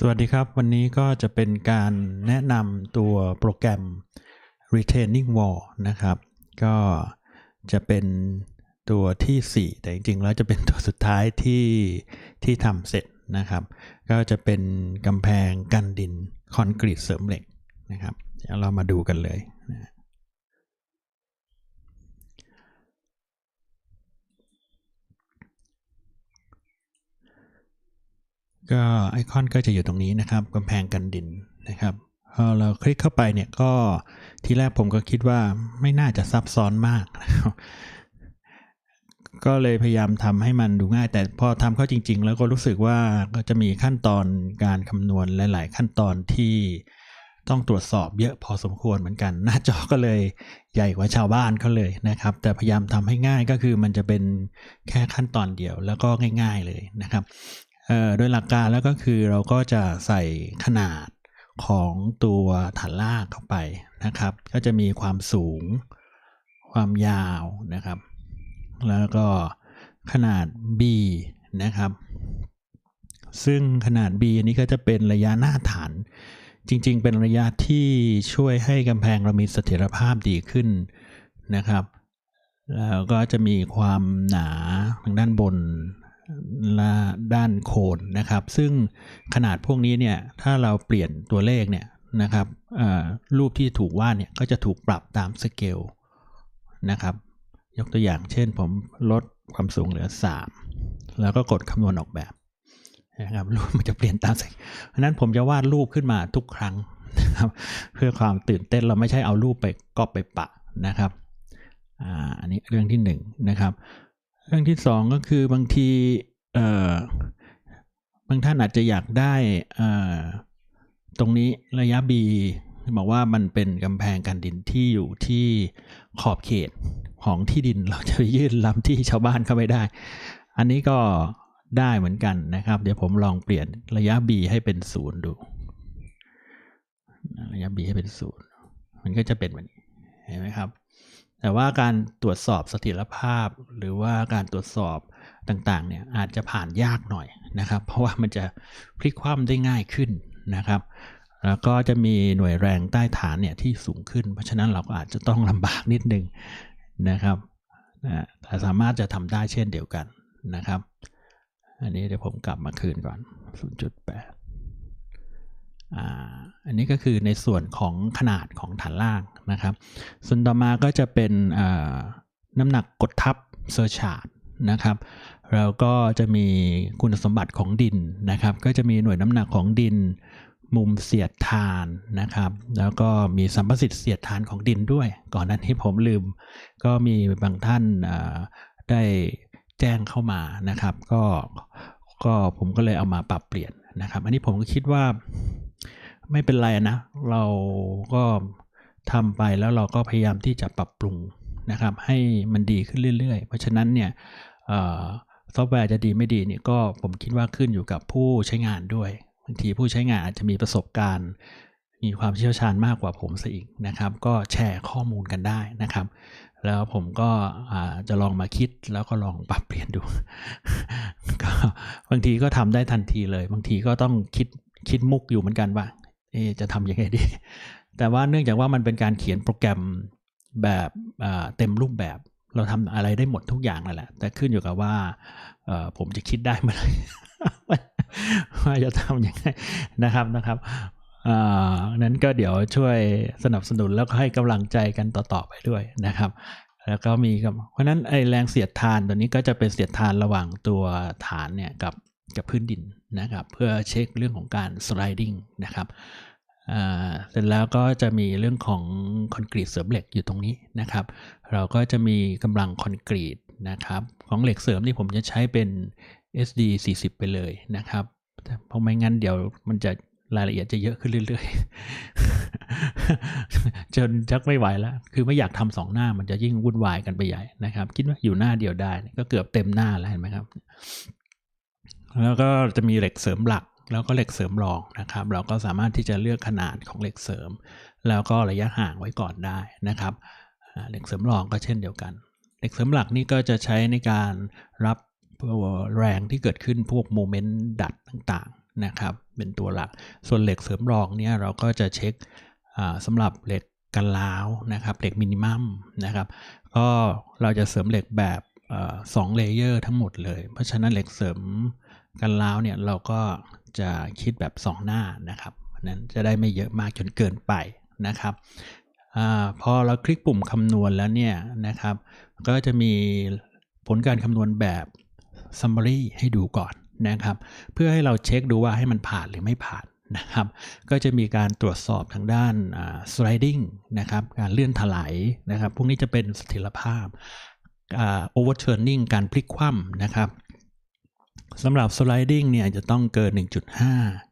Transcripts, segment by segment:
สวัสดีครับ วันนี้ก็จะเป็นการแนะนำตัวโปรแกรม retaining wall นะครับ ก็จะเป็นตัวที่ 4 แต่จริงๆ แล้วจะเป็นตัวสุดท้ายที่ที่ทำเสร็จนะครับ ก็จะเป็นกำแพงกันดินคอนกรีตเสริมเหล็กนะครับเดี๋ยวเรามาดูกันเลยนะ ก็ไอคอนก็จะอยู่ตรงนี้นะครับกำแพงกันดินนะครับพอเราคลิกเข้าไปเนี่ยก็ทีแรกผมก็คิดว่าไม่น่าจะซับซ้อนมาก ก็เลยพยายามทำให้มันดูง่าย แต่พอทำเข้าจริง ๆ แล้วก็รู้สึกว่าก็จะมีขั้นตอนการคำนวณหลาย ๆ ขั้นตอนที่ต้องตรวจสอบเยอะพอสมควรเหมือนกัน หน้าจอก็เลยใหญ่กว่าชาวบ้านเขาเลยนะครับ แต่พยายามทำให้ง่ายก็คือมันจะเป็นแค่ขั้นตอนเดียวแล้วก็ง่าย ๆเลยนะครับ โดยหลักการแล้วก็คือเราก็จะใส่ขนาดของตัวฐานลากเข้าไปนะครับ ก็จะมีความสูง ความยาวนะครับ แล้วก็ขนาด B นะครับ ซึ่งขนาด B อันนี้ก็จะเป็นระยะหน้าฐาน จริงๆ เป็นระยะที่ช่วยให้กำแพงเรามีเสถียรภาพดีขึ้นนะครับแล้วก็จะมีความหนาทางด้านบน ด้านโคนนะครับ ซึ่งขนาดพวกนี้เนี่ยถ้าเราเปลี่ยนตัวเลขเนี่ยนะครับรูปที่ถูกวาดเนี่ยก็จะถูกปรับตามสเกลนะครับ ยกตัวอย่างเช่นผมลดความสูงเหลือ 3 แล้วก็กดคำนวณออกแบบนะครับรูปมันจะเปลี่ยนตามสเกลเพราะนั้นผมจะวาดรูปขึ้นมาทุกครั้งนะครับเพื่อความตื่นเต้นเราไม่ใช่เอารูปไปก๊อปไปปะนะครับอ,อันนี้เรื่องที่หนึ่งนะครับ เรื่องที่สองก็คือบางทีเอ่อบางท่านอาจจะอยากได้เอ่อตรงนี้ระยะ B บอกว่ามันเป็นกำแพงกันดินที่อยู่ที่ขอบเขตของที่ดินเราจะไปยื่นล้ำที่ชาวบ้านเข้าไม่ได้ อันนี้ก็ได้เหมือนกันนะครับ เดี๋ยวผมลองเปลี่ยนระยะ B ให้เป็นศูนย์ดู ระยะ B ให้เป็นศูนย์มันก็จะเป็นแบบนี้เห็นไหมครับ แต่ว่าการตรวจสอบเสถียรภาพ หรือว่าการตรวจสอบต่างๆเนี่ยอาจจะผ่านยากหน่อยนะครับ เพราะว่ามันจะพลิกคว่ำได้ง่ายขึ้นนะครับ แล้วก็จะมีหน่วยแรงใต้ฐานเนี่ยที่สูงขึ้น เพราะฉะนั้นเราก็อาจจะต้องลำบากนิดนึงนะครับแต่สามารถจะทำได้เช่นเดียวกันนะครับ อันนี้เดี๋ยวผมกลับมาคืนก่อน 0.8 อันนี้ก็คือในส่วนของขนาดของฐานล่างนะครับ ส่วนต่อมาก็จะเป็นน้ำหนักกดทับเซอร์ชาร์ดนะครับแล้วก็จะมีคุณสมบัติของดินนะครับ ก็จะมีหน่วยน้ำหนักของดิน มุมเสียดทานนะครับ แล้วก็มีสัมประสิทธิ์เสียดทานของดินด้วย ก่อนหน้านี้ผมลืม ก็มีบางท่านได้แจ้งเข้ามานะครับ ก็ก็ผมก็เลยเอามาปรับเปลี่ยนนะครับ อันนี้ผมก็คิดว่า ไม่เป็นไรนะ เราก็ทำไปแล้วเราก็พยายามที่จะปรับปรุงนะครับ ให้มันดีขึ้นเรื่อยๆ เพราะฉะนั้นเนี่ยอซอฟต์แวร์จะดีไม่ดีเนี่ยก็ผมคิดว่าขึ้นอยู่กับผู้ใช้งานด้วยบางทีผู้ใช้งานอาจจะมีประสบการณ์ มีความเชี่ยวชาญมากกว่าผมซะอีกนะครับ ก็แชร์ข้อมูลกันได้นะครับ แล้วผมก็จะลองมาคิดแล้วก็ลองปรับเปลี่ยนดู ก็บางทีก็ทำได้ทันทีเลย บางทีก็ต้องคิดคิดมุกอยู่เหมือนกันว่า จะทำยังไงดี แต่ว่าเนื่องจากว่ามันเป็นการเขียนโปรแกรมแบบเต็มรูปแบบ เราทำอะไรได้หมดทุกอย่างนั่นแหละ แต่ขึ้นอยู่กับว่าผมจะคิดได้เมื่อไหร่ว่าจะทำยังไงนะครับนะครับนั้นก็เดี๋ยวช่วยสนับสนุนแล้วก็ให้กำลังใจกันต่อๆไปด้วยนะครับ แล้วก็มีกับเพราะนั้นไอแรงเสียดทานตัวนี้ก็จะเป็นเสียดทานระหว่างตัวฐานเนี่ยกับกับพื้นดินนะครับ เพื่อเช็คเรื่องของการ sliding นะครับ เสร็จแล้วก็จะมีเรื่องของคอนกรีตเสริมเหล็กอยู่ตรงนี้นะครับ เราก็จะมีกำลังคอนกรีตนะครับ ของเหล็กเสริมนี่ผมจะใช้เป็น SD 40 ไปเลยนะครับ เพราะไม่งั้นเดี๋ยวมันจะรายละเอียดจะเยอะขึ้นเรื่อยๆ จนชักไม่ไหวแล้ว คือไม่อยากทำสองหน้ามันจะยิ่งวุ่นวายกันไปใหญ่นะครับ คิดว่าอยู่หน้าเดียวได้ ก็เกือบเต็มหน้าแล้วเห็นไหมครับ แล้วก็จะมีเหล็กเสริมหลัก แล้วก็เหล็กเสริมรองนะครับ เราก็สามารถที่จะเลือกขนาดของเหล็กเสริม แล้วก็ระยะห่างไว้ก่อนได้นะครับ เหล็กเสริมรองก็เช่นเดียวกัน เหล็กเสริมหลักนี่ก็จะใช้ในการรับแรงที่เกิดขึ้นพวกโมเมนต์ดัดต่างๆนะครับ เป็นตัวหลัก ส่วนเหล็กเสริมรองเนี่ยเราก็จะเช็คอ่าสำหรับเหล็กกันล้าวนะครับเหล็กมินิมัมนะครับก็เราจะเสริมเหล็กแบบสองเลเยอร์ทั้งหมดเลย เพราะฉะนั้นเหล็กเสริม กันล้าวเนี่ยเราก็จะคิดแบบสองหน้านะครับนั้นจะได้ไม่เยอะมากจนเกินไปนะครับอพอเราคลิกปุ่มคำนวณแล้วเนี่ยนะครับ ก็จะมีผลการคำนวณแบบ summary ให้ดูก่อนนะครับ เพื่อให้เราเช็คดูว่าให้มันผ่านหรือไม่ผ่านนะครับ ก็จะมีการตรวจสอบทางด้าน sliding นะครับ การเลื่อนถลายนะครับ พวกนี้จะเป็นสถียรภาพอ่า overturning การพลิกคว่ำนะครับ สำหรับ sliding เนี่ยจะต้องเกิน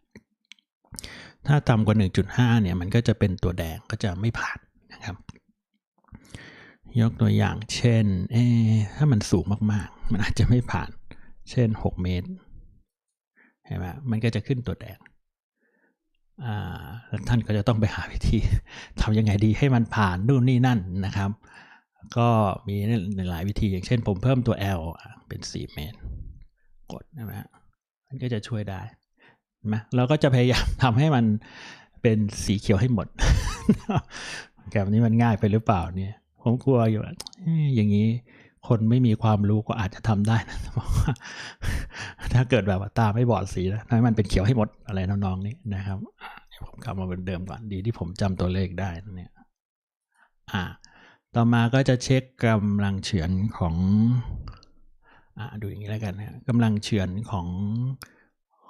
1.5 ถ้าต่ำกว่า 1.5 เนี่ยมันก็จะเป็นตัวแดงก็จะไม่ผ่านนะครับ ยกตัวอย่างเช่นเอถ้ามันสูงมากๆ มันอาจจะไม่ผ่าน เช่น 6 เมตรเห็นไหมมันก็จะขึ้นตัวแดงแล้วท่านก็จะต้องไปหาวิธีทำยังไงดีให้มันผ่านนู่นนี่นั่นนะครับ ก็มีหลายวิธีอย่างเช่นผมเพิ่มตัว L เป็น 4 เมตร กดนะฮะมันก็จะช่วยได้นไหมเราก็จะพยายามทำให้มันเป็นสีเขียวให้หมดแบบนี้มันง่ายไปหรือเปล่าเนี่ย ผมกลัวอยู่ว่าอย่างนี้คนไม่มีความรู้ก็อาจจะทำได้นะเพราะว่าถ้าเกิดแบบตาไม่บอดสีนะให้มันเป็นเขียวให้หมดอะไรน้องๆนี้นะครับผมกลับมาเป็นเดิมก่อนดีที่ผมจำตัวเลขได้นะเนี่ยอ่า ต่อมาก็จะเช็คกำลังเฉือนของ ดูอย่างนี้แล้วกันนะกำลังเฉือนของ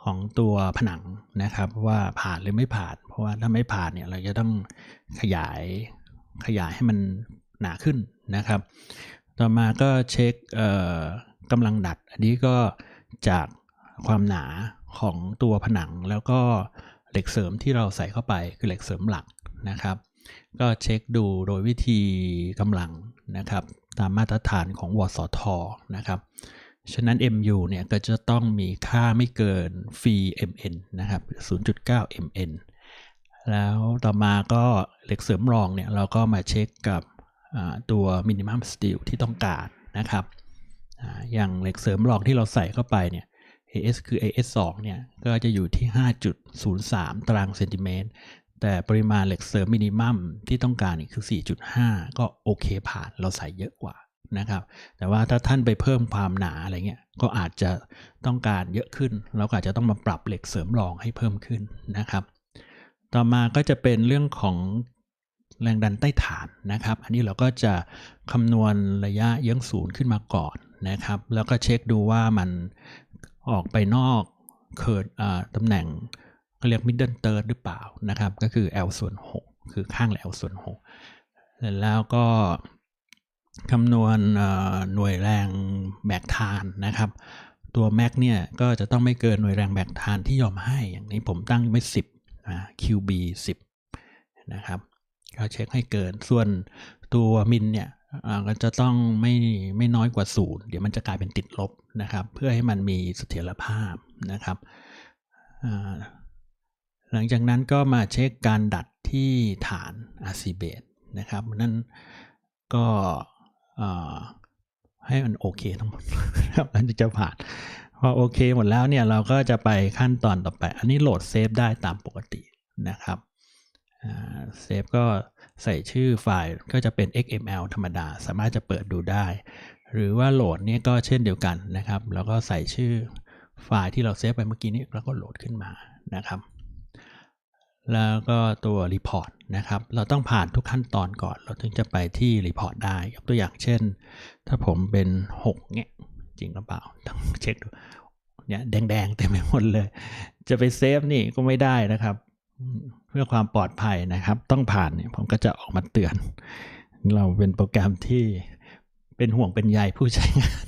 ของตัวผนังนะครับ ว่าผ่านหรือไม่ผ่าน เพราะว่าถ้าไม่ผ่านเนี่ยเราจะต้องขยายขยายให้มันหนาขึ้นนะครับ ต่อมาก็เช็คเอ่อกำลังดัด อันนี้ก็จากความหนาของตัวผนังแล้วก็เหล็กเสริมที่เราใส่เข้าไปคือเหล็กเสริมหลักนะครับ ก็เช็คดูโดยวิธีกำลังนะครับ ตามมาตรฐานของวสทนะครับ ฉะนั้น MU เนี่ยก็จะต้องมีค่าไม่เกินฟรี MN นะครับ 0.9 MN แล้วต่อมาก็เหล็กเสริมรองเนี่ยเราก็มาเช็คกับตัว minimum steel ที่ต้องการนะครับอ่าอย่างเหล็กเสริมรองที่เราใส่เข้าไปเนี่ย AS คือ AS 2เนี่ยก็จะอยู่ที่ 5.03 ตารางเซนติเมตร แต่ปริมาณเหล็กเสริมมินิมัมที่ต้องการคือ 4.5 ก็โอเคผ่านเราใส่เยอะกว่านะครับ แต่ว่าถ้าท่านไปเพิ่มความหนาอะไรเงี้ยก็อาจจะต้องการเยอะขึ้น เราก็อาจจะต้องมาปรับเหล็กเสริมรองให้เพิ่มขึ้นนะครับ ต่อมาก็จะเป็นเรื่องของแรงดันใต้ฐานนะครับ อันนี้เราก็จะคำนวณระยะเยื้องศูนย์ขึ้นมาก่อนนะครับ แล้วก็เช็คดูว่ามันออกไปนอกเคิดตำแหน่ง เขาเรียก middle third หรือเปล่านะครับ ก็คือ L ส่วน 6 คือข้างละ L ส่วน6เสร็จแล้วก็คำนวณหน่วยแรงแบกทานนะครับ ตัว Mac เนี่ย ก็จะต้องไม่เกินหน่วยแรงแบกทานที่ยอมให้ อย่างนี้ผมตั้งไว้ 10นะ QB 10 นะครับก็เช็คให้เกิน ส่วนตัวมินเนี่ยก็จะต้องไม่ไม่น้อยกว่าศูนย์เดี๋ยวมันจะกลายเป็นติดลบนะครับ เพื่อให้มันมีเสถียรภาพนะครับ หลังจากนั้นก็มาเช็คการดัดที่ฐาน RC base นะครับนั้นก็ให้มันโอเคทั้งหมดครับมันจะผ่านพอโอเคหมดแล้วเนี่ยเราก็จะไปขั้นตอนต่อไป อันนี้โหลดเซฟได้ตามปกตินะครับเซฟก็ใส่ชื่อไฟล์ก็จะเป็น XML ธรรมดา สามารถจะเปิดดูได้ หรือว่าโหลดเนี่ยก็เช่นเดียวกันนะครับ แล้วก็ใส่ชื่อไฟล์ที่เราเซฟไปเมื่อกี้นี้แล้วก็โหลดขึ้นมานะครับ แล้วก็ตัว Report นะครับ เราต้องผ่านทุกขั้นตอนก่อน เราถึงจะไปที่ Report ได้ยกตัวอย่างเช่น ถ้าผมเป็น 6 เนี่ย จริงหรือเปล่า ต้องเช็คดู เนี่ยแดงๆเต็มไปหมดเลย จะไปเซฟนี่ก็ไม่ได้นะครับ เพื่อความปลอดภัยนะครับ ต้องผ่านเนี่ยผมก็จะออกมาเตือน เราเป็นโปรแกรมที่เป็นห่วงเป็นใยผู้ใช้งาน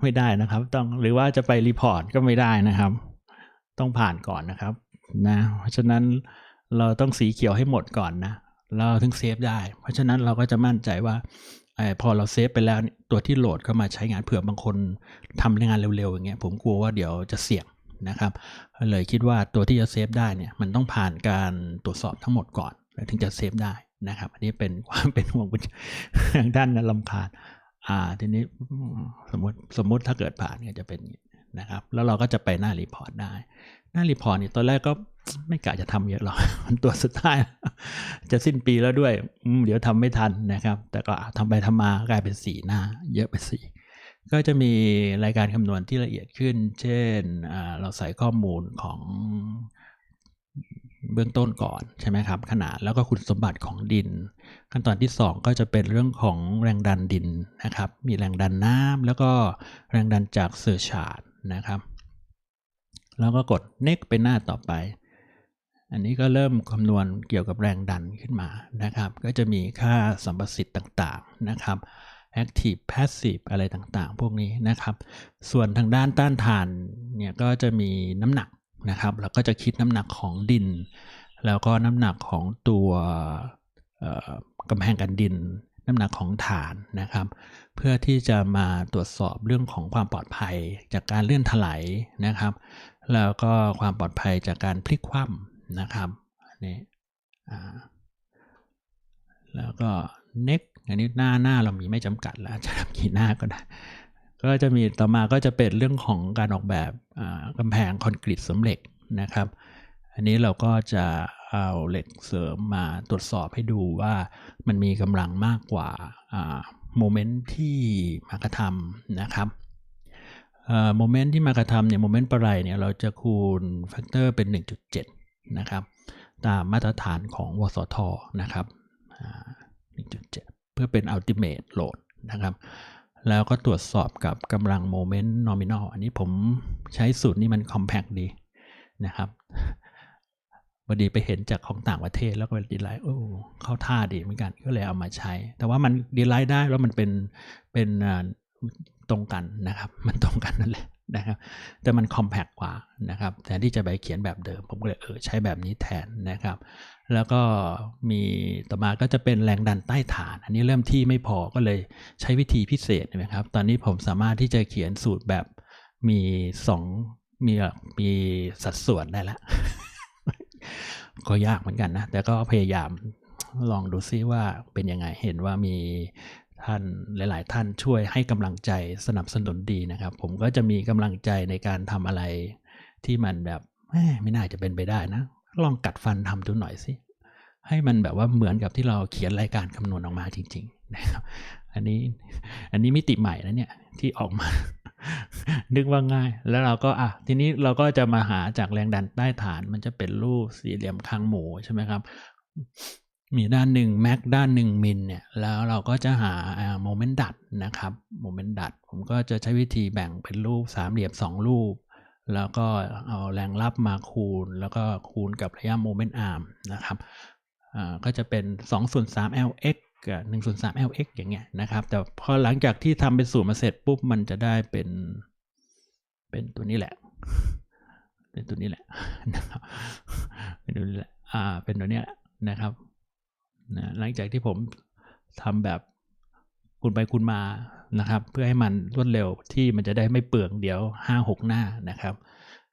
ไม่ได้นะครับ ต้องหรือว่าจะไปรีพอร์ตก็ไม่ได้นะครับ ต้องผ่านก่อนนะครับนะเพราะฉะนั้นเราต้องสีเขียวให้หมดก่อนนะเราถึงเซฟได้ เพราะฉะนั้นเราก็จะมั่นใจว่าอพอเราเซฟไปแล้วตัวที่โหลดเข้ามาใช้งานเผื่อบางคนทำงานเร็วๆอย่างเงี้ยผมกลัวว่าเดี๋ยวจะเสี่ยงนะครับเลยคิดว่าตัวที่จะเซฟได้เนี่ยมันต้องผ่านการตรวจสอบทั้งหมดก่อนแล้วถึงจะเซฟได้นะครับ อันนี้เป็นความเป็นห่วงเป็นทางด้านนั้นลำคาญอ่าทีนี้สมมติสมมติถ้าเกิดผ่านเนี่ยจะเป็นอย่างนี้ นะครับ แล้วเราก็จะไปหน้ารีพอร์ตได้ หน้ารีพอร์ตนี่ตอนแรกก็ไม่กะจะทำเยอะหรอก มันตัวสุดท้าย จะสิ้นปีแล้วด้วย เดี๋ยวทำไม่ทันนะครับ แต่ก็ทำไปทำมากลายเป็นสี่หน้า เยอะไปสี่ก็จะมีรายการคำนวณที่ละเอียดขึ้น เช่น เราใส่ข้อมูลของเบื้องต้นก่อนใช่ไหมครับ ขนาดแล้วก็คุณสมบัติของดิน ขั้นตอนที่ 2 ก็จะเป็นเรื่องของแรงดันดินนะครับ มีแรงดันน้ำแล้วก็แรงดันจากเซอร์ชาร์ด นะครับ แล้วก็กด next ไปหน้าต่อไป อันนี้ก็เริ่มคำนวณเกี่ยวกับแรงดันขึ้นมานะครับ ก็จะมีค่าสัมประสิทธิ์ต่างๆนะครับ active passive อะไรต่างๆ พวกนี้นะครับ ส่วนทางด้านต้านทานเนี่ยก็จะมีน้ำหนักนะครับ แล้วก็จะคิดน้ำหนักของดิน แล้วก็น้ำหนักของตัวกำแพงกันดิน น้ำหนักของฐานนะครับ เพื่อที่จะมาตรวจสอบเรื่องของความปลอดภัยจากการเลื่อนถลายนะครับ แล้วก็ความปลอดภัยจากการพลิกคว่ำนะครับนี่แล้วก็ next อันนี้หน้าหน้าเรามีไม่จำกัดแล้วจะทำกี่หน้าก็ได้ก็จะมีต่อมาก็จะเป็นเรื่องของการออกแบบอ่ากำแพงคอนกรีตเสริมเหล็กนะครับ อันนี้เราก็จะเอาเหล็กเสริมมาตรวจสอบให้ดูว่ามันมีกำลังมากกว่าโมเมนต์ที่มากระทำนะครับโมเมนต์ที่มากระทำเนี่ยโมเมนต์ปะไรเนี่ยเราจะคูณแฟกเตอร์เป็น 1.7 นะครับ ตามมาตรฐานของวสทนะครับ1.7 เพื่อเป็น ultimate load นะครับ แล้วก็ตรวจสอบกับกำลังโมเมนต์ nominal อันนี้ผมใช้สูตรนี้มัน compact ดีนะครับ พอดีไปเห็นจากของต่างประเทศแล้วก็ดีไลท์โอ้เข้าท่าดีเหมือนกันก็เลยเอามาใช้ แต่ว่ามันดีไลท์ได้แล้วมันเป็นเป็นตรงกันนะครับ มันตรงกันนั่นแหละนะครับ แต่มัน compact กว่านะครับแทนที่จะไปเขียนแบบเดิม ผมก็เลยเออใช้แบบนี้แทนนะครับ แล้วก็มีต่อมาก็จะเป็นแรงดันใต้ฐาน อันนี้เริ่มที่ไม่พอก็เลยใช้วิธีพิเศษนะครับ ตอนนี้ผมสามารถที่จะเขียนสูตรแบบมีสองมีมีสัดส่วนได้แล้ว ก็ยากเหมือนกันนะ แต่ก็พยายามลองดูซิว่าเป็นยังไง เห็นว่ามีท่านหลาย ๆ ท่านช่วยให้กำลังใจสนับสนุนดีนะครับ ผมก็จะมีกำลังใจในการทำอะไรที่มันแบบไม่น่าจะเป็นไปได้นะ ลองกัดฟันทำดูหน่อยสิให้มันแบบว่าเหมือนกับที่เราเขียนรายการคำนวณออกมาจริง ๆ นะครับ อันนี้อันนี้มิติใหม่นะเนี่ยที่ออกมา นึกว่าง่าย แล้วเราก็อะทีนี้เราก็จะมาหาจากแรงดันใต้ฐาน มันจะเป็นรูปสี่เหลี่ยมคางหมูใช่ไหมครับ มีด้านหนึ่งแม็กด้านหนึ่งมินเนี่ย แล้วเราก็จะหาโมเมนต์ดัดนะครับโมเมนต์ดัด ผมก็จะใช้วิธีแบ่งเป็นรูปสามเหลี่ยมสองรูป แล้วก็เอาแรงรับมาคูณ แล้วก็คูณกับระยะโมเมนต์อาร์มนะครับก็จะเป็น2ส่วน3 lx กับ1ส่วน3 lx อย่างเงี้ยนะครับ แต่พอหลังจากที่ทำเป็นสูตรมาเสร็จปุ๊บ มันจะได้เป็น เป็นตัวนี้แหละ เป็นตัวนี้แหละนะครับเป็นตัวนี้แหละอ่าเป็นตัวเนี้ยนะครับนะหลังจากที่ผมทำแบบคูณไปคูณมานะครับ เพื่อให้มันรวดเร็วที่มันจะได้ไม่เปลืองเดี๋ยวห้าหกหน้านะครับ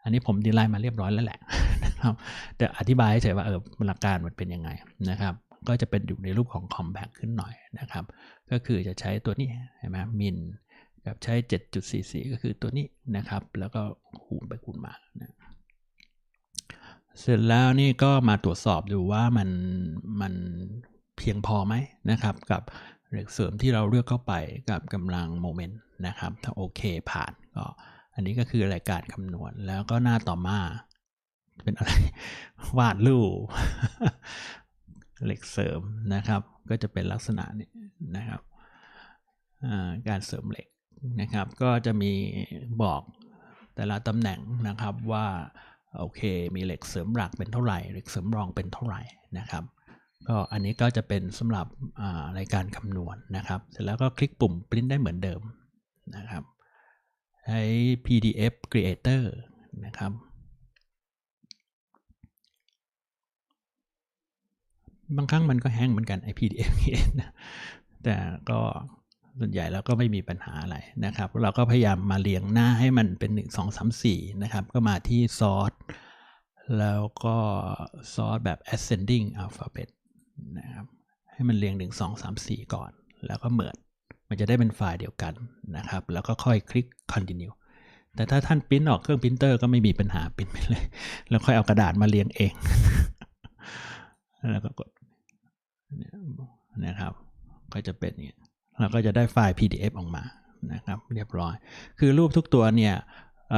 อันนี้ผมดีไลน์มาเรียบร้อยแล้วแหละนะครับแต่อธิบายให้เฉยว่าเออหลักการมันเป็นยังไงนะครับ ก็จะเป็นอยู่ในรูปของ compact ขึ้นหน่อยนะครับ ก็คือจะใช้ตัวนี้ใช่ไหมมินกับใช้ 7.44 ก็คือตัวนี้นะครับ แล้วก็คูณไปคูณมานะเสร็จแล้วนี่ก็มาตรวจสอบดูว่ามันมันเพียงพอไหมนะครับ กับเหล็กเสริมที่เราเลือกเข้าไปกับกำลังโมเมนต์นะครับ ถ้าโอเคผ่านก็ อันนี้ก็คือรายการคำนวณแล้วก็หน้าต่อมา เป็นอะไร วาดรูป เหล็กเสริมนะครับ ก็จะเป็นลักษณะนี้นะครับการเสริมเหล็กนะครับ ก็จะมีบอกแต่ละตำแหน่งนะครับว่าโอเคมีเหล็กเสริมหลักเป็นเท่าไหร่เหล็กเสริมรองเป็นเท่าไหร่นะครับก็อันนี้ก็จะเป็นสำหรับรายการคำนวณนะครับ เสร็จแล้วก็คลิกปุ่มปริ้นได้เหมือนเดิมนะครับใช้ PDF Creator นะครับ บางครั้งมันก็แห้งเหมือนกันไอ PDF นะแต่ก็ส่วนใหญ่แล้วก็ไม่มีปัญหาอะไรนะครับ เราก็พยายามมาเรียงหน้าให้มันเป็น 1 2 3 4 นะครับ ก็มาที่ซอสแล้วก็ซอสแบบ ascending alphabet นะครับ ให้มันเรียง 1 2 3 4 ก่อน แล้วก็เหมือนมันจะได้เป็นไฟล์เดียวกันนะครับ แล้วก็ค่อยคลิก continue แต่ถ้าท่านปริ้นออกเครื่องปรินเตอร์ก็ไม่มีปัญหาปริ้นไปเลย แล้วค่อยเอากระดาษมาเรียงเอง แล้วก็กด นี่ยนะครับ ก็จะเป็นอย่างนี้เราก็จะได้ไฟล์ PDF ออกมานะครับเรียบร้อย คือรูปทุกตัวเนี่ยเ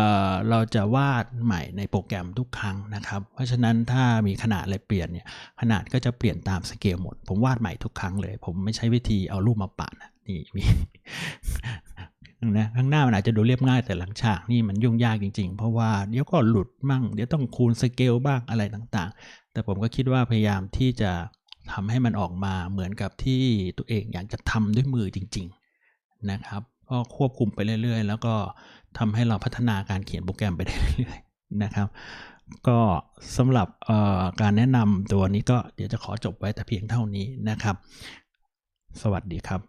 เราจะวาดใหม่ในโปรแกรมทุกครั้งนะครับ เพราะฉะนั้นถ้ามีขนาดอะไรเปลี่ยนเนี่ยขนาดก็จะเปลี่ยนตามสเกลหมด ผมวาดใหม่ทุกครั้งเลย ผมไม่ใช้วิธีเอารูปมาปะนะนี่มีนะข้างหน้ามันอาจจะดูเรียบง่ายแต่หลังฉากนี่มันยุ่งยากจริง ๆ เพราะว่าเดี๋ยวก็หลุดมั่ง เดี๋ยวต้องคูณสเกลบ้างอะไรต่างๆ แต่ผมก็คิดว่าพยายามที่จะ ทำให้มันออกมาเหมือนกับที่ตัวเองอยากจะทำด้วยมือจริง ๆนะครับก็ควบคุมไปเรื่อย ๆ แล้วก็ทำให้เราพัฒนาการเขียนโปรแกรมไปได้เรื่อยๆนะครับ ก็สำหรับการแนะนำตัวนี้ก็เดี๋ยวจะขอจบไว้แต่เพียงเท่านี้นะครับ สวัสดีครับ